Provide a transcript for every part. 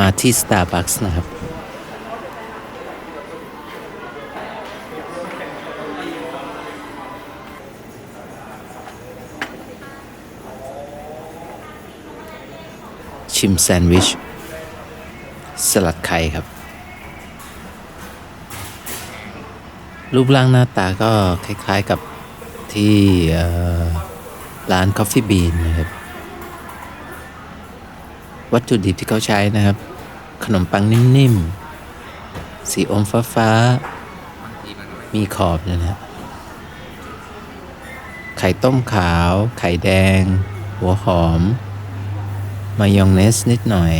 มาที่ Starbucks นะครับ ชิมแซนด์วิช สลัดไข่ครับ รูปร่างหน้าตาก็คล้ายๆกับที่ร้าน Coffee Bean นะครับ วัตถุดิบที่เขาใช้นะครับ ขนมปังนิ่มๆ สีอมฟ้าๆ มีขอบเนยนะไข่ต้มขาว ไข่แดง หัวหอม มายองเนสนิดหน่อย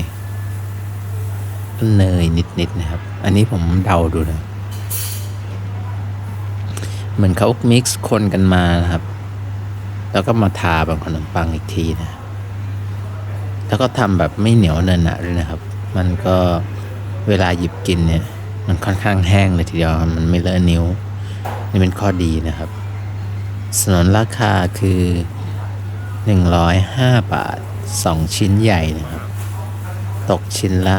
เนยนิดๆนะครับ อันนี้ผมเดาดูนะ เหมือนเขามิกซ์คนกันมานะครับ แล้วก็มาทาบนขนมปังอีกทีนะ แล้วก็ทำแบบไม่เหนียวเนินหนะด้วยนะครับ มันก็เวลาหยิบกินเนี่ย มันค่อนข้างแห้งเลยทีเดียว มันไม่เลอะนิ้ว นี่เป็นข้อดีนะครับ สนนราคาคือ 105 บาท 2 ชิ้นใหญ่นะครับ ตกชิ้นละ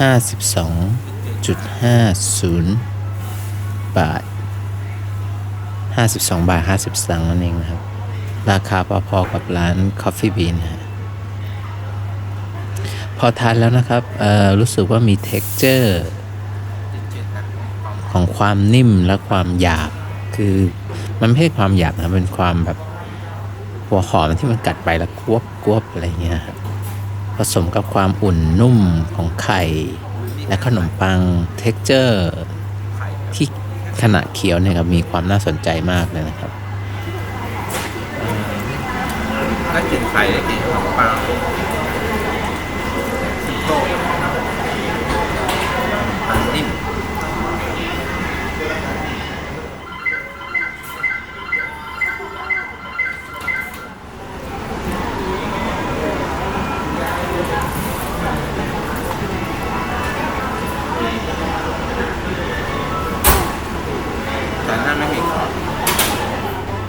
52.50 บาท 52 บาท 50สตางค์นั่นเองนะครับ ราคาพอๆกับร้าน Coffee Bean นะ พอทานแล้วนะครับรู้สึกว่ามี texture ของความนิ่มและความหยาบคือมันไม่ใช่ความหยาบนะเป็นความแบบหัวหอมที่มันกัดไปแล้วกวบกวบอะไรเงี้ยครับผสมกับความอุ่นนุ่มของไข่ และขนมปัง texture ที่ขณะเคี้ยวเนี่ยครับมีความน่าสนใจมากเลยนะครับได้กลิ่นไข่ได้กลิ่นขนมปัง โต้ปังนิ่มแต่หน้าไม่มีขอบ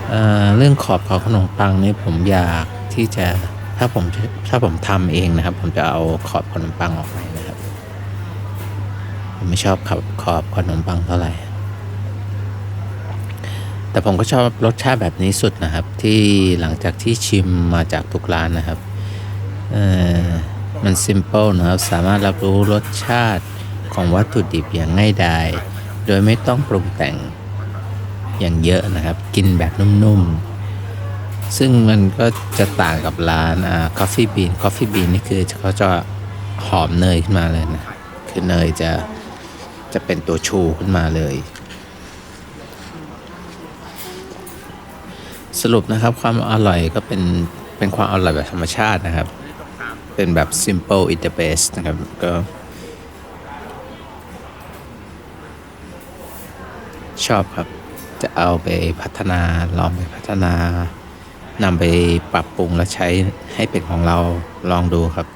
เอ่อเรื่องขอบของขนมปังนี่ผมอยากที่จะ ถ้าผมถ้าผมทำเองนะครับ ผมจะเอาขอบขนมปังออกไปนะครับ ผมไม่ชอบขอบขอบขนมปังเท่าไหร่ แต่ผมก็ชอบรสชาติแบบนี้สุดนะครับ ที่หลังจากที่ชิมมาจากทุกร้านนะครับมันซิมเ l ิลนะครับ สามารถรับรู้รสชาติของวัตถุดิบอย่างง่ายดาย โดยไม่ต้องปรุงแต่งอย่างเยอะนะครับ กินแบบนุ่มๆ ซึ่งมันก็จะต่างกับร้านอ่า Coffee Bean Coffee Bean นี่คือเขาจะหอมเนยขึ้นมาเลยนะ คือเนยจะจะเป็นตัวชูขึ้นมาเลย สรุปนะครับความอร่อยก็เป็นเป็นความอร่อยแบบธรรมชาตินะครับ เป็นแบบ simple is the best นะครับก็ชอบครับ จะเอาไปพัฒนา ลองไปพัฒนา นำไปปรับปรุงและใช้ให้เป็นของเราลองดูครับ